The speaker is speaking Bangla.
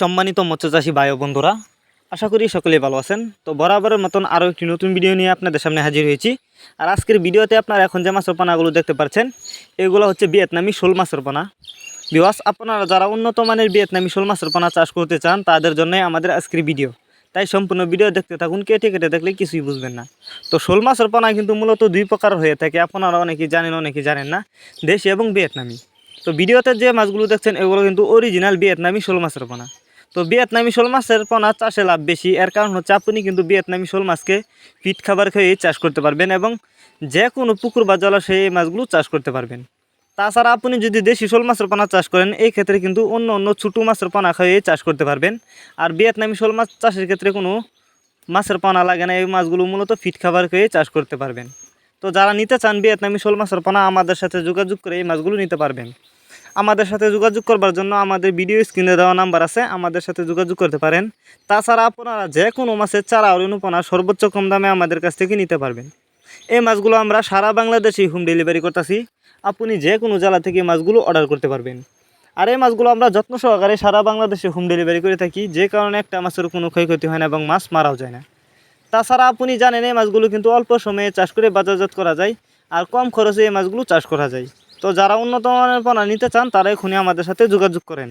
সম্মানিত মৎস্যচাষী বায়ু বন্ধুরা, আশা করি সকলেই ভালো আছেন। তো বরাবরের মতন আরও একটি নতুন ভিডিও নিয়ে আপনাদের সামনে হাজির হয়েছি। আর আজকের ভিডিওতে আপনারা এখন যে মাছের পোনাগুলো দেখতে পাচ্ছেন এগুলো হচ্ছে ভিয়েতনামি শোল মাছের পোনা। বিওয়াস আপনারা যারা উন্নত মানের ভিয়েতনামি শোল মাছের পোনা চাষ করতে চান, তাদের জন্যই আমাদের আজকের ভিডিও। তাই সম্পূর্ণ ভিডিও দেখতে থাকুন, কেটে কেটে দেখলে কিছুই বুঝবেন না। তো শোল মাছের পোনা কিন্তু মূলত দুই প্রকার হয়ে থাকে, আপনারা অনেকেই জানেন অনেকেই জানেন না, দেশি এবং ভিয়েতনামি। তো ভিডিওতে যে মাছগুলো দেখছেন, এগুলো কিন্তু অরিজিনাল ভিয়েতনামি শোল মাছের পোনা। তো ভিয়েতনামি শোল মাছের পোনা চাষে লাভ বেশি। এর কারণ হচ্ছে আপনি কিন্তু ভিয়েতনামি শোল মাছকে পিট খাবার খেয়ে চাষ করতে পারবেন এবং যে কোনো পুকুর বা জলাশয়ে এই মাছগুলো চাষ করতে পারবেন। তাছাড়া আপনি যদি দেশি শোল মাছের পোনা চাষ করেন, এই ক্ষেত্রে কিন্তু অন্য অন্য ছোটো মাছের পোনা খেয়ে চাষ করতে পারবেন। আর ভিয়েতনামি শোল মাছ চাষের ক্ষেত্রে কোনো মাছের পোনা লাগে না, এই মাছগুলো মূলত ফিট খাবার খেয়ে চাষ করতে পারবেন। তো যারা নিতে চান ভিয়েতনামি শোল মাছের পোনা, আমাদের সাথে যোগাযোগ করে এই মাছগুলো নিতে পারবেন। আমাদের সাথে যোগাযোগ করবার জন্য আমাদের ভিডিও স্ক্রিনে দেওয়া নাম্বার আছে, আমাদের সাথে যোগাযোগ করতে পারেন। তাছাড়া আপনারা যে কোনো মাছের চারা অনুপনা সর্বোচ্চ কম দামে আমাদের কাছ থেকে নিতে পারবেন। এই মাছগুলো আমরা সারা বাংলাদেশে হোম ডেলিভারি করতেছি। আপনি যে কোনো জেলা থেকে মাছগুলো অর্ডার করতে পারবেন। আর এই মাছগুলো আমরা যত্ন সহকারে সারা বাংলাদেশে হোম ডেলিভারি করে থাকি, যে কারণে একটা মাছের কোনো ক্ষয়ক্ষতি হয় না এবং মাছ মারাও যায় না। তাছাড়া আপনি জানেন এই মাছগুলো কিন্তু অল্প সময়ে চাষ করে বাজারজাত করা যায়, আর কম খরচে এই মাছগুলো চাষ করা যায়। তো যারা উন্নত মানের পানা নিতে চান তারা এখনই আমাদের সাথে যোগাযোগ করেন।